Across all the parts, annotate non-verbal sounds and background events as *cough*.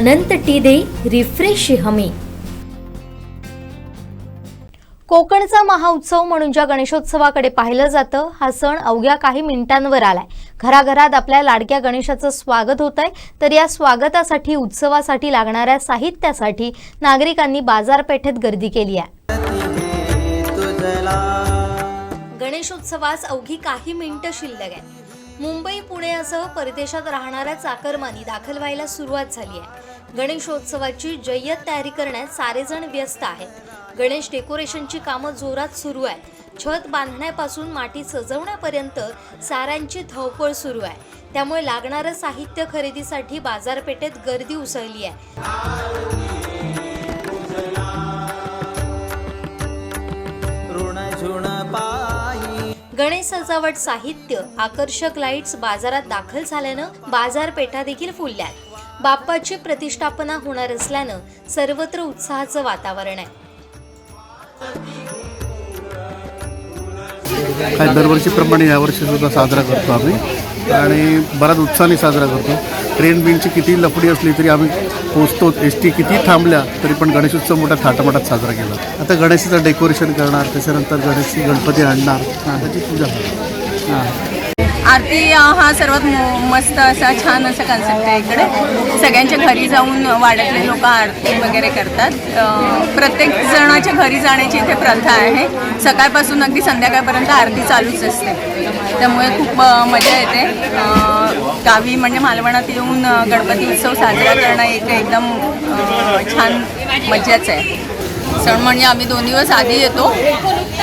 अनंत T दे refresh हमी. कोकणचा महाउत्सव म्हणून ज्या गणेशोत्सवाकडे पाहिलं जातं हा सण अवघ्या काही मिनिटांवर आलाय. घराघरात आपल्या लाडक्या गणेशाचं स्वागत होत आहे तर या स्वागतासाठी उत्सवासाठी लागणाऱ्या साहित्यासाठी नागरिकांनी बाजारपेठेत गर्दी केली आहे. गणेशोत्सवास अवघी काही मिनिटं शिल्लक आहे मुंबई पुण्यासह परदेशात राहणाऱ्या चाकरमानी दाखल व्हायला सुरुवात झाली आहे. गणेशोत्सवाची जय्यत तयारी करण्यात सारेजण व्यस्त आहेत. गणेश डेकोरेशनची कामं जोरात सुरू आहेत. छत बांधण्यापासून माटी सजवण्यापर्यंत साऱ्यांची धावपळ सुरू आहे. त्यामुळे लागणारं साहित्य खरेदीसाठी बाजारपेठेत गर्दी उसळली आहे. गणेश सजावट साहित्य आकर्षक लाईट्स बाजारात दाखल झाल्यानं बाजारपेठा देखील फुलल्यात. बाप्पाची प्रतिष्ठापना होणार असल्यानं सर्वत्र उत्साहाचं वातावरण आहे. दरवर्षीप्रमाणे यावर्षी सुद्धा साजरा करतो आम्ही. आणि बराच उत्साहाने साजरा करतो. ट्रेन बिनची किती लफडी असली तरी आम्ही पोचतो एस टी किती थांबल्या तरी पण गणेशोत्सव मोठ्या थाटामाटात साजरा केला. आता गणेशाचं डेकोरेशन करणार त्याच्यानंतर गणेश गणपती आणणार. त्याची पूजा हां. आरती हा सर्वात मस्त असा छान असा कन्सेप्ट आहे इकडे. सगळ्यांच्या घरी जाऊन वाड्यातले लोक आरती वगैरे करतात. प्रत्येक जणाच्या घरी जाण्याची इथे प्रथा आहे. सकाळपासून अगदी संध्याकाळपर्यंत आरती चालूच असते. त्यामुळे खूप मजा येते. गावी म्हणजे मालवणात येऊन गणपती उत्सव साजरा करणं एक एकदम छान मजाच आहे. सण म्हणजे आम्ही दोन दिवस आधी येतो.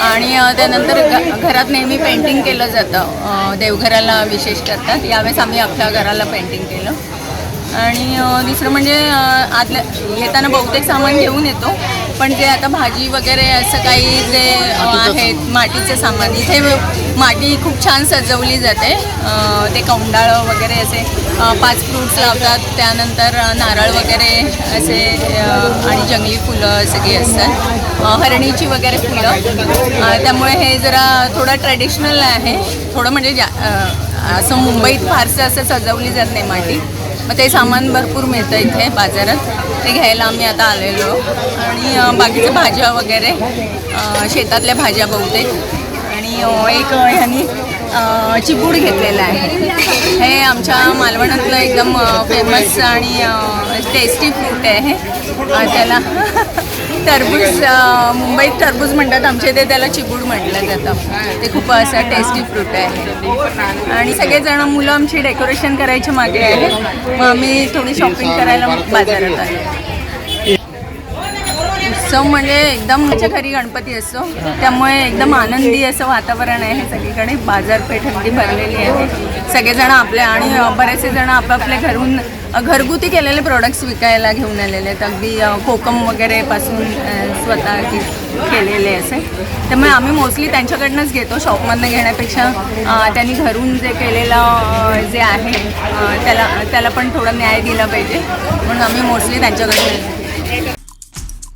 आणि त्यानंतर घरात नेहमी पेंटिंग केलं जातं. देवघराला विशेष करतात. यावेळेस आम्ही आपल्या घराला पेंटिंग केलं. आणि दुसरं म्हणजे अ, आतल्या येताना बहुतेक सामान घेऊन येतो. पण जे आता भाजी वगैरे असं काही जे आहेत मातीचं सामान इथे माती खूप छान सजवली जाते. ते कौंडाळं वगैरे असे पाच फ्रूट्स लावतात. त्यानंतर नारळ वगैरे असे आणि जंगली फुलं सगळी असतात. हरणीची वगैरे फुलं. त्यामुळे हे जरा थोडं ट्रेडिशनल आहे. थोडं म्हणजे जा असं मुंबईत फारसं असं सजवली जात नाही माती. मग ते सामान भरपूर मिळतं इथे बाजारात. ते घ्यायला आम्ही आता आलेलो. आणि बाकीच्या भाज्या वगैरे शेतातल्या भाज्या बहुतेक. आणि एक ह्यानी चिपूड चिबूड घेतलेलं आहे. हे आमच्या मालवणातलं एकदम फेमस आणि टेस्टी फ्रूट आहे त्याला *laughs* टरबूज मुंबईत टरबूज म्हणतात आमच्या इथे त्याला चिबूड म्हटलं जातं. ते खूप असं टेस्टी फ्रूट आहे. आणि सगळेजण मुलं आमची डेकोरेशन करायची मागे आहेत. मग आम्ही थोडी शॉपिंग करायला बाजारात आलो. उत्सव म्हणजे एकदम म्हणजे घरी गणपती असतो. त्यामुळे एकदम आनंदी असं वातावरण आहे सगळीकडे. बाजारपेठ अगदी भरलेली आहे. सगळेजण आपल्या आणि बरेचसे जण आपापल्या घरून घरगुती केलेले प्रोडक्ट्स विकायला घेऊन आलेले आहेत. अगदी कोकम वगैरे पासून स्वतः केलेले असे. त्यामुळे आम्ही मोस्टली त्यांच्याकडनंच घेतो. शॉपमधनं घेण्यापेक्षा त्यांनी घरून जे केलेलं जे आहे त्याला त्याला पण थोडा न्याय दिला पाहिजे. म्हणून आम्ही मोस्टली त्यांच्याकडनं घेतो.